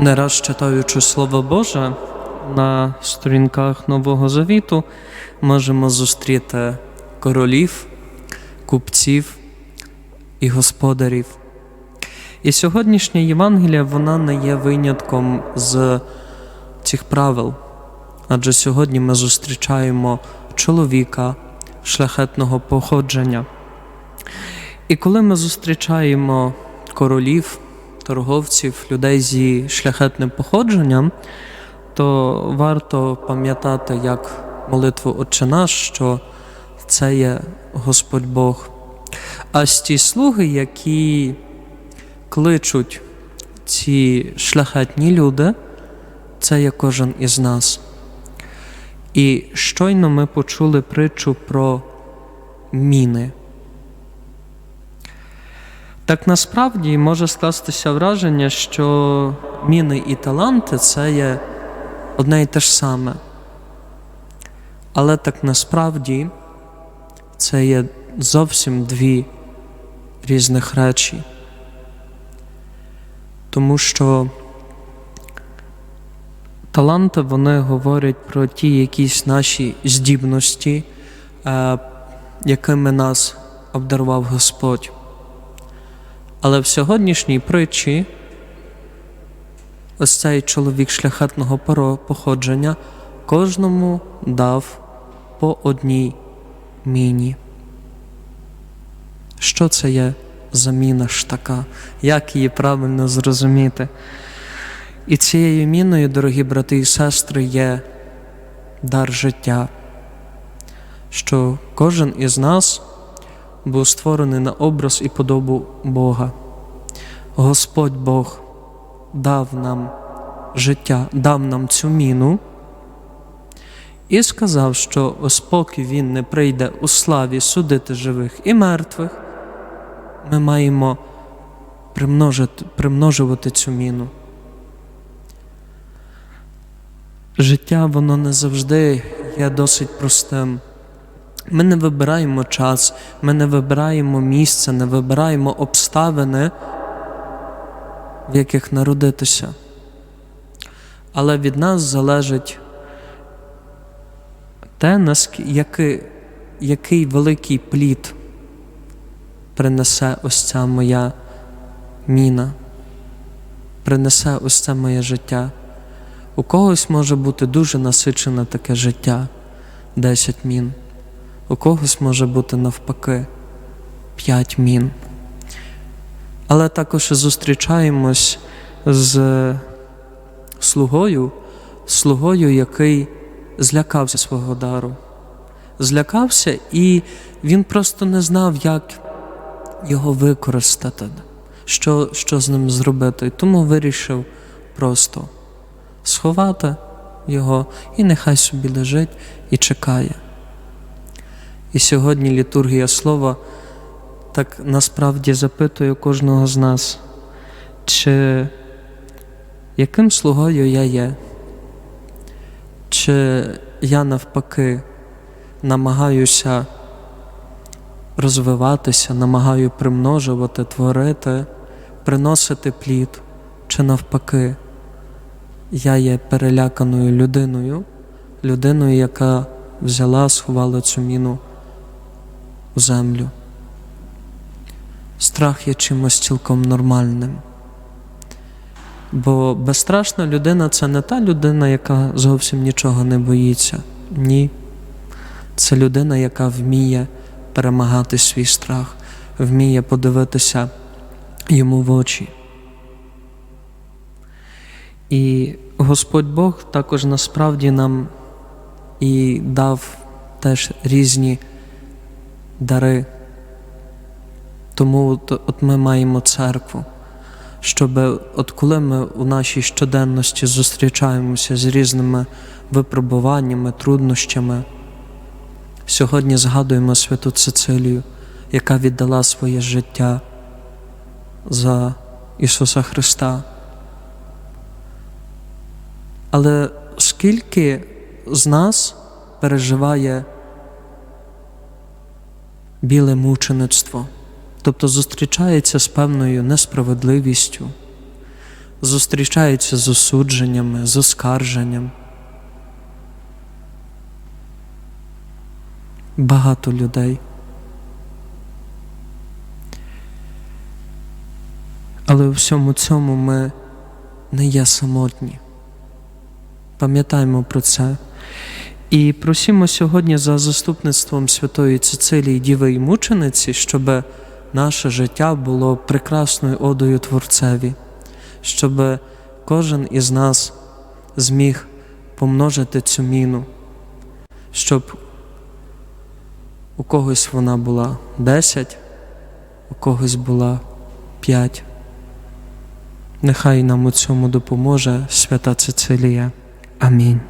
Не раз читаючи Слово Боже на сторінках Нового Завіту, можемо зустріти королів, купців і господарів. І сьогоднішня Євангелія вона не є винятком з цих правил, адже сьогодні ми зустрічаємо чоловіка шляхетного походження. І коли ми зустрічаємо королів, торговців, людей зі шляхетним походженням, то варто пам'ятати як молитву Отче наш, що це є Господь Бог. А з ті слуги, які кличуть ці шляхетні люди, це є кожен із нас. І щойно ми почули притчу про міни. Так насправді може скластися враження, що міни і таланти це є одне і те ж саме. Але так насправді це є зовсім дві різних речі. Тому що таланти вони говорять про ті якісь наші здібності, е, якими нас обдарував Господь. Але в сьогоднішній притчі ось цей чоловік шляхетного походження кожному дав по одній міні. Що це є за міна ж така? Як її правильно зрозуміти? І цією міною, дорогі брати і сестри, є дар життя, що кожен із нас був створений на образ і подобу Бога. Господь Бог дав нам життя, дав нам цю міну і сказав, що ось поки Він не прийде у славі судити живих і мертвих, ми маємо примножувати цю міну. Життя воно не завжди є досить простим. Ми не вибираємо час, ми не вибираємо місце, не вибираємо обставини, в яких народитися. Але від нас залежить те, який, який великий плід принесе ось ця моя міна, принесе ось це моє життя. У когось може бути дуже насичене таке життя 10 мін. У когось може бути навпаки п'ять мін. Але також зустрічаємось з слугою, слугою, який злякався свого дару. Злякався, і він просто не знав, як його використати, що, що з ним зробити. І тому вирішив просто сховати його, і нехай собі лежить і чекає. І сьогодні літургія слова так насправді запитує кожного з нас, чи яким слугою я є, чи я навпаки намагаюся розвиватися, намагаю примножувати, творити, приносити плід, чи навпаки, я є переляканою людиною, людиною, яка взяла, сховала цю міну у землю. Страх є чимось цілком нормальним. Бо безстрашна людина це не та людина, яка зовсім нічого не боїться. Ні. Це людина, яка вміє перемагати свій страх, вміє подивитися йому в очі. І Господь Бог також насправді нам і дав теж різні дари. Тому от, от ми маємо церкву, щоб от коли ми у нашій щоденності зустрічаємося з різними випробуваннями, труднощами, сьогодні згадуємо святу Цицилію, яка віддала своє життя за Ісуса Христа. Але скільки з нас переживає біле мучеництво, тобто зустрічається з певною несправедливістю, зустрічаються з осудженнями, з оскарженням. Багато людей. Але у всьому цьому ми не є самотні. Пам'ятаємо про це. І просимо сьогодні за заступництвом Святої Цицилії Діви і Мучениці, щоб наше життя було прекрасною одою Творцеві, щоб кожен із нас зміг помножити цю міну, щоб у когось вона була 10, у когось була 5. Нехай нам у цьому допоможе свята Цицилія. Амінь.